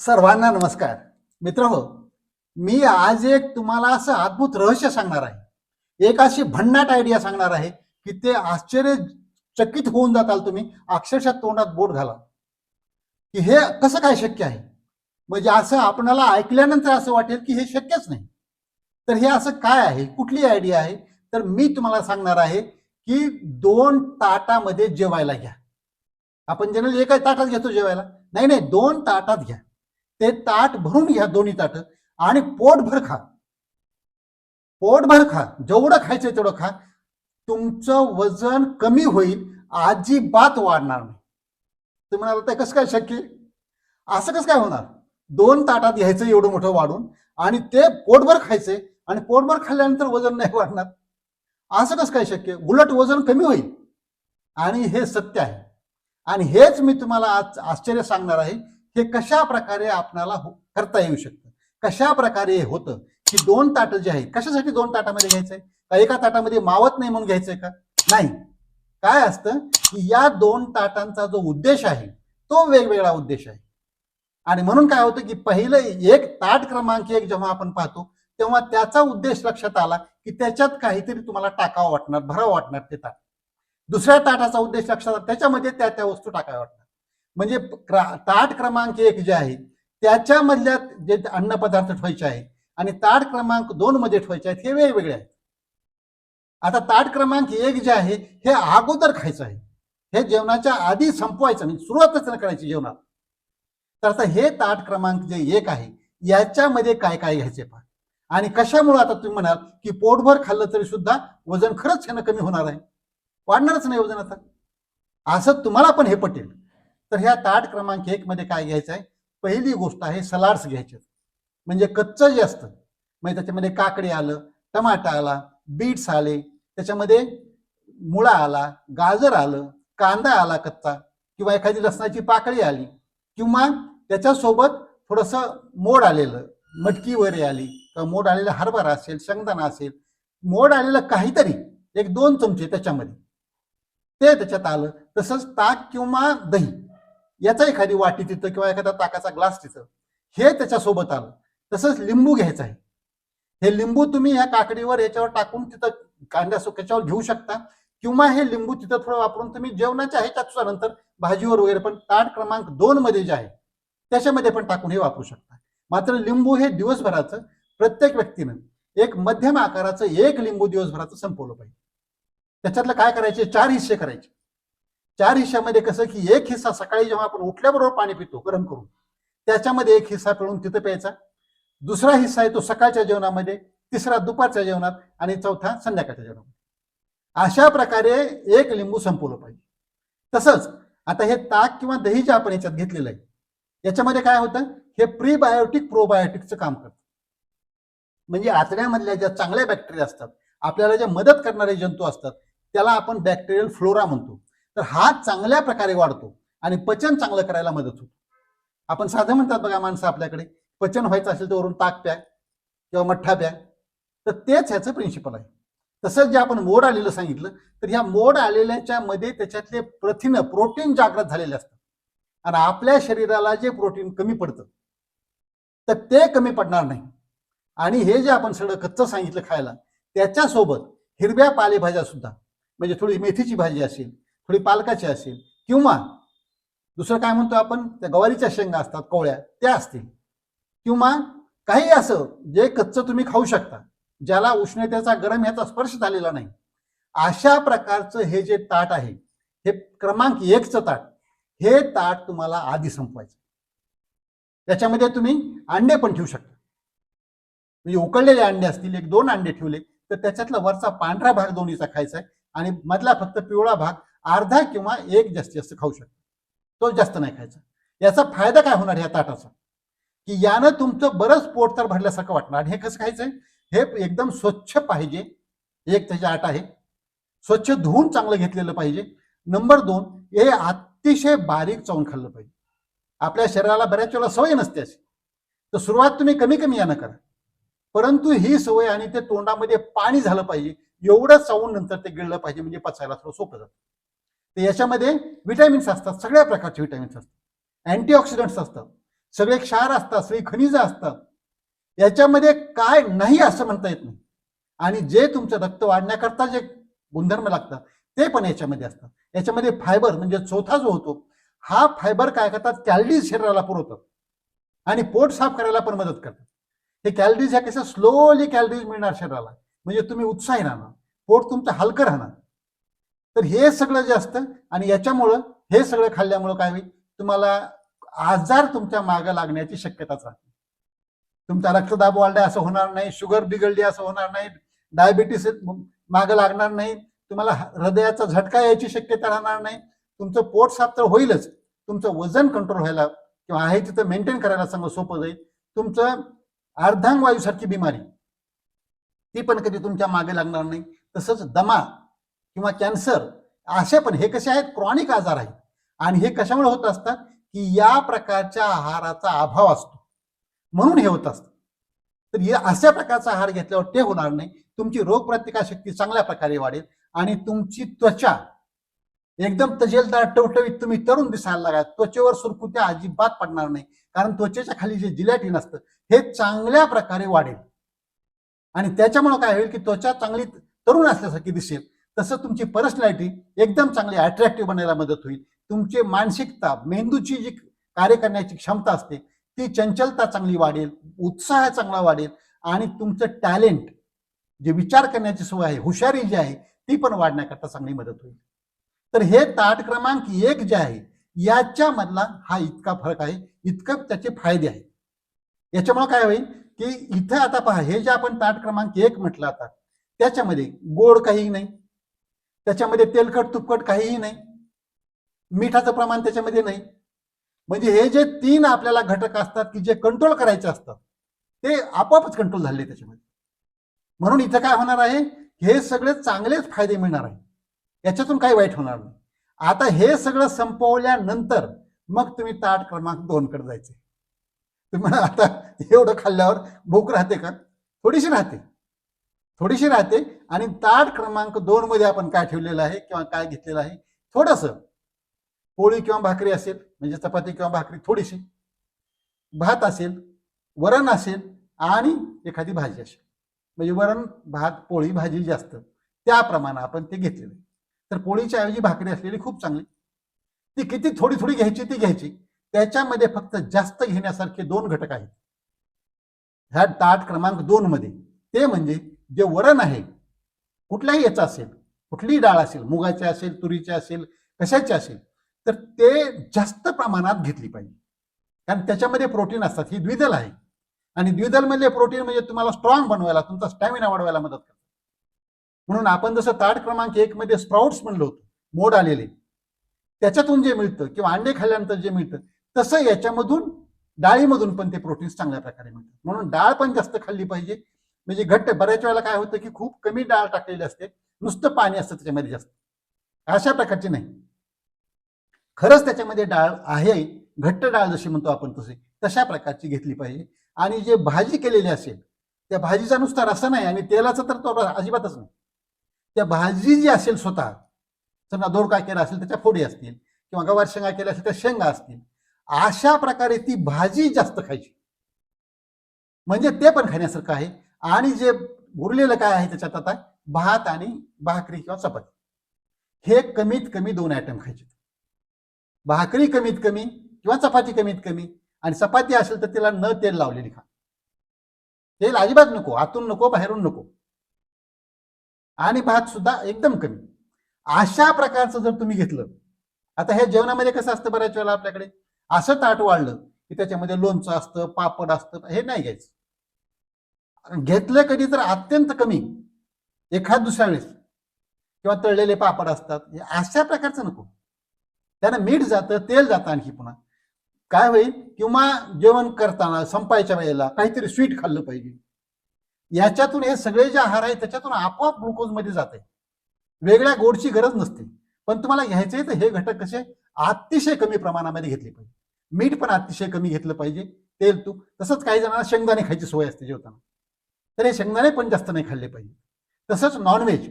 सर्वांना नमस्कार. मित्र हो मी आज एक तुम्हाला असं अद्भुत रहस्य सांगणार आहे. एक अशी भन्नाट आयडिया सांगणार आहे की ते आश्चर्यचकित होऊन जाताल तुम्ही अक्षरशः तोंडात बोट घाला. की हे कसं काय शक्य आहे? म्हणजे असं आपणाला ऐकल्यानंतर असं वाटेल की हे शक्यच नाही. तर हे असं काय आहे? कुठली आयडिया आहे? तर मी तुम्हाला सांगणार आहे की दोन ताटामध्ये जेवायला घ्या. आपण जनरली एका ताटात घेतो जेवायला. नाही नाही दोन ताटात घ्या. ते ताट भरून घ्या दोन्ही ताट आणि पोटभर खा. पोटभर खा. जेवढं खायचं तेवढं खा. तुमचं वजन कमी होईल अजिबात वाढणार नाही. तुम्ही म्हणाल ते कसं काय शक्य? असं कसं काय होणार? दोन ताटात घ्यायचं एवढं मोठं वाढून आणि ते पोटभर खायचंय आणि पोटभर खाल्ल्यानंतर वजन नाही वाढणार. असं कसं काय शक्य? उलट वजन कमी होईल. आणि हे सत्य आहे. आणि हेच मी तुम्हाला आज आश्चर्य सांगणार आहे. हे कशा प्रकारे आपणाला हो- करता येऊ शकतं? कशा प्रकारे हे होतं? की दोन ताटं जे आहे कशासाठी दोन ताटामध्ये घ्यायचंय? का एका ताटामध्ये मावत नाही म्हणून घ्यायचंय का? नाही. काय असतं? की या दोन ताटांचा जो उद्देश आहे तो वेगवेगळा उद्देश आहे. आणि म्हणून काय होतं की पहिलं एक ताट क्रमांक एक जेव्हा आपण पाहतो तेव्हा त्याचा उद्देश लक्षात आला की त्याच्यात काहीतरी तुम्हाला टाकावं वाटणार भरावं वाटणार ते ताट. दुसऱ्या ताटाचा उद्देश लक्षात आला त्याच्यामध्ये त्या त्या वस्तू टाकाव्या वाटणार म्हणजे ताट क्रमांक एक जे आहे त्याच्यामधल्या जे अन्नपदार्थ ठेवायचे आहे आणि ताट क्रमांक दोन मध्ये ठेवायचे आहेत हे वेगवेगळे आहेत. आता ताट क्रमांक एक जे आहे हे अगोदर खायचं आहे. हे जेवणाच्या आधी संपवायचं म्हणजे सुरुवातच न करायची जेवणात तर आता हे ताट क्रमांक जे एक आहे याच्यामध्ये काय काय घ्यायचे पहा. आणि कशामुळे आता तुम्ही म्हणाल की पोटभर खाल्लं तरी सुद्धा वजन खरंच ह्यानं कमी होणार आहे? वाढणारच नाही वजन आता. असं तुम्हाला पण हे पटेल. तर ह्या ताट क्रमांक एक मध्ये काय घ्यायचं आहे पहिली गोष्ट आहे सलाड्स घ्यायचे. म्हणजे कच्चं जे असतं म्हणजे त्याच्यामध्ये काकडी आलं टमाटा आला बीट्स आले त्याच्यामध्ये मुळा आला गाजर आलं कांदा आला कच्चा किंवा एखादी लसणाची पाकळी आली किंवा त्याच्यासोबत थोडंसं मोड आलेलं मटकी वगैरे आली किंवा मोड आलेला हरभरा असेल शेंगदाणा असेल मोड आलेलं काहीतरी एक दोन चमचे त्याच्यामध्ये. ते त्याच्यात आलं तसंच ताक किंवा दही. याचा एखादी वाटी तिथं किंवा एखादा ताकाचा ग्लास तिथं हे त्याच्यासोबत आलं. तसंच लिंबू घ्यायचं आहे. हे लिंबू तुम्ही ह्या काकडीवर याच्यावर टाकून तिथं कांद्या सुक्याच्यावर घेऊ शकता. किंवा हे लिंबू तिथं थोडं वापरून तुम्ही जेवणाच्या ह्याच्या नंतर भाजीवर वगैरे पण ताट क्रमांक दोन मध्ये जे आहे त्याच्यामध्ये पण टाकून हे वापरू शकता. मात्र लिंबू हे दिवसभराचं प्रत्येक व्यक्तीनं एक मध्यम आकाराचं एक लिंबू दिवसभराचं संपवलं पाहिजे. त्याच्यातलं काय करायचे? चार हिस्से करायचे. चार हिश्यामध्ये कसं की एक हिस्सा सकाळी जेव्हा आपण उठल्याबरोबर पाणी पितो गरम करून त्याच्यामध्ये एक हिस्सा पिळून तिथं प्यायचा. दुसरा हिस्सा आहे तो सकाळच्या जेवणामध्ये तिसरा दुपारच्या जेवणात आणि चौथा संध्याकाळच्या जेवणामध्ये. अशा प्रकारे एक लिंबू संपवलं पाहिजे. तसंच आता हे ताक किंवा दही जे आपण याच्यात घेतलेलं आहे याच्यामध्ये काय होतं? हे प्रीबायोटिक प्रोबायोटिकचं काम करतं. म्हणजे आतड्यामधल्या ज्या चांगल्या बॅक्टेरिया असतात आपल्याला ज्या मदत करणारे जंतू असतात त्याला आपण बॅक्टेरियल फ्लोरा म्हणतो. तर हा चांगल्या प्रकारे वाढतो आणि पचन चांगलं करायला मदत होतो. आपण साधं म्हणतात बघा माणसं आपल्याकडे पचन व्हायचं असेल तर वरून ताक प्या किंवा मठ्ठा प्या. तर तेच ह्याचं प्रिन्सिपल आहे. तसंच जे आपण मोड आलेलं सांगितलं तर ह्या मोड आलेल्याच्या मध्ये त्याच्यातले प्रथिनं प्रोटीन जागृत झालेले असतात. आणि आपल्या शरीराला जे प्रोटीन कमी पडतं तर ते कमी पडणार नाही. आणि हे जे आपण सगळं कच्चं सांगितलं खायला त्याच्यासोबत हिरव्या पालेभाज्या सुद्धा म्हणजे थोडी मेथीची भाजी असेल थोडी पालकाची असेल किंवा दुसरं काय म्हणतो आपण त्या गवारीच्या शेंगा असतात कोवळ्या त्या असतील. किंवा काही असं जे कच्चं तुम्ही खाऊ शकता ज्याला उष्णतेचा गरम ह्याचा स्पर्श झालेला नाही. अशा प्रकारचं हे जे ताट आहे हे क्रमांक एकचं ताट हे ताट तुम्हाला आधी संपवायचं. त्याच्यामध्ये तुम्ही अंडे पण ठेवू शकता. म्हणजे उकळलेले अंडे असतील एक दोन अंडे ठेवले तर त्याच्यातला वरचा पांढरा भाग दोन्हीचा खायचा आहे आणि मधला फक्त पिवळा भाग अर्धा किंवा एक जास्तीत जास्त खाऊ शकता. तो जास्त नाही खायचा. याचा फायदा काय होणार या ताटाचा? की यानं तुमचं बरंच पोट तर भरल्यासारखं वाटणार. आणि हे कसं खायचंय? हे एकदम स्वच्छ पाहिजे. एक त्याची आट आहे. स्वच्छ धुवून चांगलं घेतलेलं पाहिजे. नंबर दोन हे अतिशय बारीक चावून खाल्लं पाहिजे. आपल्या शरीराला बऱ्याच वेळा सवय नसते अशी. तर सुरुवात तुम्ही कमी कमी यानं करा. परंतु ही सवय आणि ते तोंडामध्ये पाणी झालं पाहिजे. एवढं चावून नंतर ते गिळलं पाहिजे. म्हणजे पचायला थोडं सोपं जातं. तर याच्यामध्ये विटॅमिन्स असतात सगळ्या प्रकारचे विटॅमिन्स असतात. अँटीऑक्सिडंट्स असतात सगळे क्षार असतात सगळी खनिजं असतात. याच्यामध्ये काय नाही असं म्हणता येत नाही. आणि जे तुमचं रक्त वाढण्याकरता जे गुणधर्म लागतात ते पण याच्यामध्ये असतात. याच्यामध्ये फायबर म्हणजे चौथा जो होतो हा फायबर काय करतात? कॅलरीज शरीराला पुरवतात. आणि पोट साफ करायला पण मदत करतात. हे कॅलरीज ह्या कसं स्लोली कॅलरीज मिळणार शरीराला. म्हणजे तुम्ही उत्साही राहणार. पोट तुमचं हलकं राहणार. तर हे सगळं जे असतं आणि याच्यामुळं हे सगळं खाल्ल्यामुळं काय होईल? तुम्हाला आजार तुमच्या मागं लागण्याची शक्यताच राहते. तुमचा रक्तदाब वाढला असं होणार नाही. शुगर बिघडली असं होणार नाही. डायबिटीस मागं लागणार नाही. तुम्हाला हृदयाचा झटका यायची शक्यता राहणार नाही. तुमचं पोट साफ तर होईलच. तुमचं वजन कंट्रोल व्हायला किंवा आहे तिथं मेंटेन करायला सांग सोपं जाईल. तुमचं अर्धांग वायूसारखी बिमारी ती पण कधी तुमच्या मागे लागणार नाही. तसंच दमा किंवा कॅन्सर असे पण हे कसे आहेत? क्रॉनिक आजार आहेत. आणि हे कशामुळे होत असतात की या प्रकारच्या आहाराचा अभाव असतो. म्हणून हे होत असतं. तर हे अशा प्रकारचा आहार घेतल्यावर ते होणार नाही. तुमची रोगप्रतिकारशक्ती चांगल्या प्रकारे वाढेल आणि तुमची त्वचा एकदम तजेलदार टवटवीत तुम्ही तरुण दिसायला लागा त्वचेवर सुरकुत्या अजिबात पडणार नाही. कारण त्वचेच्या खाली जे जिलॅटिन असतं हे चांगल्या प्रकारे वाढेल. आणि त्याच्यामुळे काय होईल की त्वचा चांगली तरुण असल्यासारखी दिसेल. तसं तुमची पर्सनॅलिटी एकदम चांगली अट्रॅक्टिव्ह बनायला मदत होईल. तुमची मानसिकता मेंदूची जी कार्य करण्याची क्षमता असते ती चंचलता चांगली वाढेल उत्साह चांगला वाढेल आणि तुमचं टॅलेंट जे विचार करण्याची सोय आहे हुशारी जी आहे ती पण वाढण्याकरता चांगली मदत होईल. तर हे ताट क्रमांक एक जे आहे याच्यामधला हा इतका फरक आहे इतकं त्याचे फायदे आहेत. याच्यामुळे काय होईल की इथं आता पहा हे जे आपण ताट क्रमांक एक म्हटलं आता त्याच्यामध्ये गोड काहीही नाही त्याच्यामध्ये तेलकट तुपकट काहीही नाही. मिठाचं प्रमाण त्याच्यामध्ये नाही. म्हणजे हे जे तीन आपल्याला घटक असतात की जे कंट्रोल करायचे असतात ते आपोआपच कंट्रोल झाले त्याच्यामध्ये. म्हणून इथं काय होणार आहे? हे सगळे चांगलेच फायदे मिळणार आहे याच्यातून काही वाईट होणार नाही. आता हे सगळं संपवल्यानंतर मग तुम्ही ताट क्रमांक दोनकडे जायचे. तुम्हाला आता एवढं खाल्ल्यावर भूक राहते का? थोडीशी राहते. थोडीशी राहते. आणि ताट क्रमांक दोन मध्ये आपण काय ठेवलेलं आहे किंवा काय घेतलेलं आहे? थोडस पोळी किंवा भाकरी असेल म्हणजे चपाती किंवा भाकरी थोडीशी भात असेल वरण असेल आणि एखादी भाजी असेल. म्हणजे वरण भात पोळी भाजी जास्त असतं त्याप्रमाणे आपण ते घेतलेलं आहे. तर पोळीच्या ऐवजी भाकरी असलेली खूप चांगली. ती किती थोडी थोडी घ्यायची ती घ्यायची. त्याच्यामध्ये फक्त जास्त घेण्यासारखे दोन घटक आहेत. ह्या ताट क्रमांक दोन मध्ये. ते म्हणजे जे वरण आहे कुठल्याही याचा असेल कुठलीही डाळ असेल मुगाची असेल तुरीची असेल कशाची असेल तर ते जास्त प्रमाणात घेतली पाहिजे. कारण त्याच्यामध्ये प्रोटीन असतात ही द्विदल आहे. आणि द्विदलमधले म्हणजे प्रोटीन म्हणजे तुम्हाला स्ट्रॉंग बनवायला तुमचा स्टॅमिना वाढवायला मदत करतात म्हणून आपण जसं ताट क्रमांक एक मध्ये स्प्राउट्स म्हणलं होतं मोड आलेले. त्याच्यातून जे मिळतं किंवा अंडे खाल्ल्यानंतर जे मिळतं तसं याच्यामधून डाळीमधून पण ते प्रोटीन्स चांगल्या प्रकारे मिळतात. म्हणून डाळ पण जास्त खाल्ली पाहिजे म्हणजे घट्ट बऱ्याच वेळेला काय होतं की खूप कमी डाळ टाकलेली असते. नुसतं पाणी असतं त्याच्यामध्ये जास्त. अशा प्रकारची नाही. खरंच त्याच्यामध्ये डाळ आहे. घट्ट डाळ जशी म्हणतो आपण तसे तशा प्रकारची घेतली पाहिजे. आणि जे भाजी केलेली असेल त्या भाजीचा नुसता रसा नाही आणि तेलाचा तर तो अजिबातच नाही. त्या भाजी जी असेल स्वतः समजा दोडका केला असेल त्याच्या फोडी असतील किंवा गवार शेंगा केल्या असेल त्या शेंगा असतील अशा प्रकारे ती भाजी जास्त खायची. म्हणजे ते पण खाण्यासारखं आहे. आणि जे उरलेलं काय आहे त्याच्यात आता? भात आणि भाकरी किंवा चपाती. हे कमीत कमी दोन आयटम खायचे. भाकरी कमीत कमी किंवा चपाती कमीत कमी. आणि चपाती असेल तर तिला न तेल लावलेली खा. तेल अजिबात नको आतून नको बाहेरून नको. आणि भात सुद्धा एकदम कमी. अशा प्रकारचं जर तुम्ही घेतलं आता हे जेवणामध्ये कसं असतं बऱ्याच वेळेला आपल्याकडे? असं ताट वाढलं की त्याच्यामध्ये लोणचं असतं पापड असतं हे नाही घ्यायचं. घेतलं कधी तर अत्यंत कमी. एखाद दुसऱ्या वेळेस. किंवा तळलेले पापड असतात. हे अशा प्रकारचं नको. त्यानं मीठ जातं तेल जातं आणखी पुन्हा. काय होईल? किंवा जेवण करताना संपायच्या वेळेला काहीतरी स्वीट खाल्लं पाहिजे. याच्यातून हे सगळे जे आहार आहेत त्याच्यातून आपोआप ग्लुकोजमध्ये जाते. वेगळ्या गोडची गरज नसते. पण तुम्हाला घ्यायचे तर हे घटक कसे? अतिशय कमी प्रमाणामध्ये घेतले पाहिजे. मीठ पण अतिशय कमी घेतलं पाहिजे. तेल तूप. तसंच काही जणांना शेंगदाणे खायची सोय असते जेवताना. तर हे शेंगदाणे पण जास्त नाही खाल्ले पाहिजे. तसंच नॉनव्हेज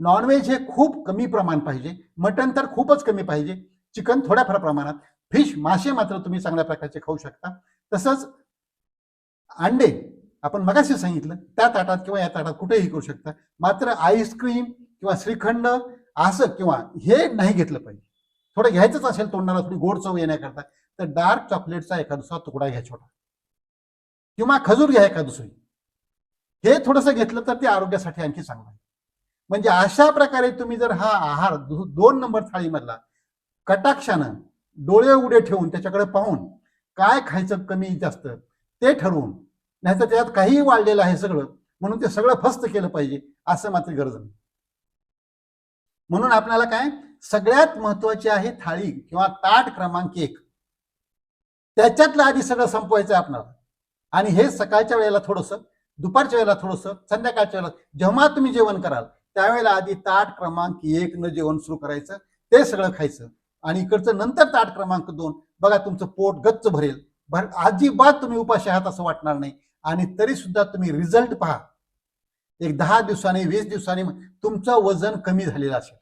नॉनव्हेज हे खूप कमी प्रमाण पाहिजे. मटण तर खूपच कमी पाहिजे. चिकन थोड्याफार प्रमाणात. फिश मासे मात्र तुम्ही चांगल्या प्रकारचे खाऊ शकता. तसंच अंडे. आपण मगाशी सांगितलं त्या ताटात किंवा या ताटात कुठेही करू शकता. मात्र आईस्क्रीम किंवा श्रीखंड असं किंवा हे नाही घेतलं पाहिजे. थोडं घ्यायचंच असेल तोंडाला थोडी गोड चव येण्याकरता तर डार्क चॉकलेटचा एका दुसरा तुकडा घ्या छोटा. किंवा खजूर घ्या एका दुसरी हे थोडंसं घेतलं तर ते आरोग्यासाठी आणखी चांगलं आहे. म्हणजे अशा प्रकारे तुम्ही जर हा आहार दोन नंबर थाळीमधला कटाक्षानं डोळे उडे ठेवून त्याच्याकडे पाहून काय खायचं कमी जास्त ते ठरवून नाहीतर त्यात काहीही वाढलेलं आहे सगळं म्हणून ते सगळं फस्त केलं पाहिजे असं मात्र गरज नाही. म्हणून आपल्याला काय सगळ्यात महत्वाची आहे थाळी किंवा ताट क्रमांक एक. त्याच्यातलं आधी सगळं संपवायचं आहे आणि हे सकाळच्या वेळेला थोडंसं दुपारच्या वेळेला थोडंसं संध्याकाळच्या वेळेला. जेव्हा तुम्ही जेवण कराल त्यावेळेला आधी ताट क्रमांक एक न जेवण सुरू करायचं ते सगळं खायचं. आणि इकडचं नंतर ताट क्रमांक दोन बघा तुमचं पोट गच्च भरेल. भर अजिबात तुम्ही उपाशी आहात असं वाटणार नाही. आणि तरी सुद्धा तुम्ही रिझल्ट पहा. एक दहा दिवसांनी वीस दिवसांनी तुमचं वजन कमी झालेलं असेल.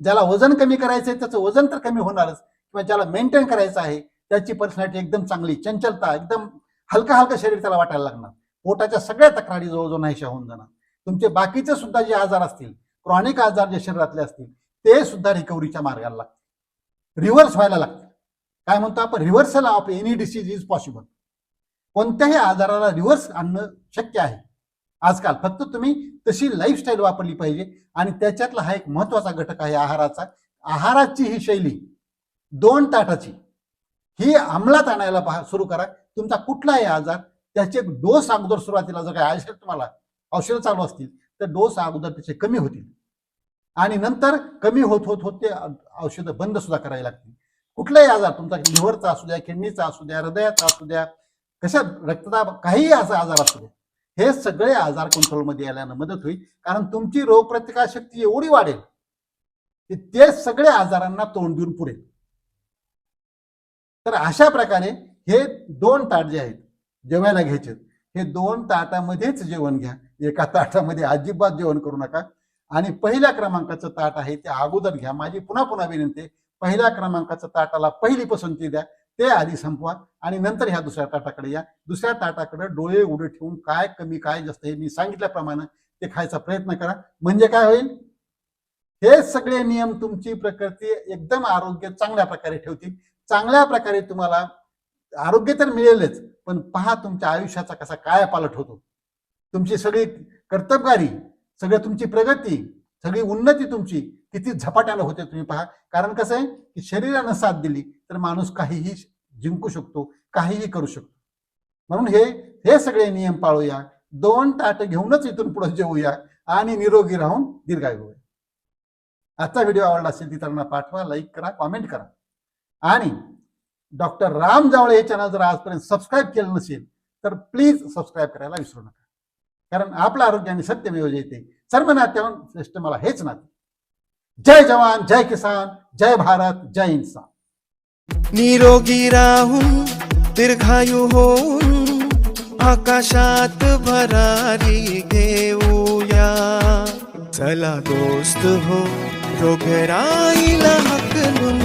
ज्याला वजन कमी करायचंय त्याचं वजन तर कमी होणारच. किंवा ज्याला मेंटेन करायचं आहे त्याची पर्सनॅलिटी एकदम चांगली चंचलता एकदम हलका हलका शरीर त्याला वाटायला लागणार. पोटाच्या सगळ्या तक्रारी जवळजवळ नाहीशा होऊन जाणार. तुमचे बाकीचे सुद्धा जे आजार असतील क्रॉनिक आजार जे शरीरातले असतील ते सुद्धा रिकव्हरीच्या मार्गाला लागतील. रिव्हर्स व्हायला लागतील. काय म्हणतो आपण? Reversal of any disease is possible. कोणत्याही आजाराला रिव्हर्स आणणं शक्य आहे. आजकाल फक्त तुम्ही तशी लाईफस्टाईल वापरली पाहिजे आणि त्याच्यातला हा एक महत्त्वाचा घटक आहे आहाराचा. आहाराची ही शैली दोन ताटाची. ही अंमलात आणायला पहा सुरू करा. तुमचा कुठलाही आजार त्याचे डोस अगोदर सुरुवातीला जर काय असेल तुम्हाला औषधं चालू असतील तर डोस अगोदर त्याचे कमी होतील. आणि नंतर कमी होत होत होत ते औषधं बंद सुद्धा करायला लागतील. कुठलाही आजार तुमचा लिव्हरचा असू द्या किडनीचा असू द्या हृदयाचा असू द्या कशा रक्तदाब काहीही असा आजार असू द्या हे सगळे आजार कंट्रोलमध्ये यायला मदत होईल. कारण तुमची रोगप्रतिकार शक्ती एवढी वाढेल की ते सगळे आजारांना तोंड देऊन पुरेल. तर अशा प्रकारे हे दोन ताट जे आहेत जेवायला घ्यायचे. हे दोन ताटामध्येच जेवण घ्या. एका ताटामध्ये अजिबात जेवण करू नका. आणि पहिल्या क्रमांकाचं ताट आहे ते अगोदर घ्या. माझी पुन्हा पुन्हा विनंती पहिल्या क्रमांकाचं ताटाला पहिली पसंती द्या. ते आधी संपवा आणि नंतर ह्या दुसऱ्या ताटाकडे या. दुसऱ्या ताटाकडे डोळे उडे ठेवून काय कमी काय जास्त हे मी सांगितल्याप्रमाणे ते खायचा प्रयत्न करा. म्हणजे काय होईल? हे सगळे नियम तुमची प्रकृती एकदम आरोग्य चांगल्या प्रकारे ठेवतील. चांगल्या प्रकारे तुम्हाला आरोग्य तर मिळेलच. पण पहा तुमच्या आयुष्याचा कसा काय पालट होतो. तुमची सगळी कर्तबगारी सगळं तुमची प्रगती सगळी उन्नती तुमची किती झपाट्यानं होते तुम्ही पहा. कारण कसं आहे की शरीरानं साथ दिली तर माणूस काहीही जिंकू शकतो काहीही करू शकतो. म्हणून हे हे सगळे नियम पाळूया. दोन ताट घेऊनच इथून पुढे जेवूया आणि निरोगी राहून दीर्घायू. आजचा व्हिडिओ आवडला असेल ती त्यांना पाठवा लाईक करा कॉमेंट करा. आणि डॉक्टर राम जावळे हे चॅनल जर आजपर्यंत सबस्क्राईब केलं नसेल तर प्लीज सबस्क्राईब करायला विसरू नका. कारण आपलं आरोग्य आणि सत्यमेव येते. सर्व नात्याहून श्रेष्ठ मला हेच नाते. जय जवान जय किसान जय भारत जय इन्सान. निरोगी राहून दीर्घायू होऊन आकाशात भरारी घेऊया. चला दोस्त हो रोगराईला हकलून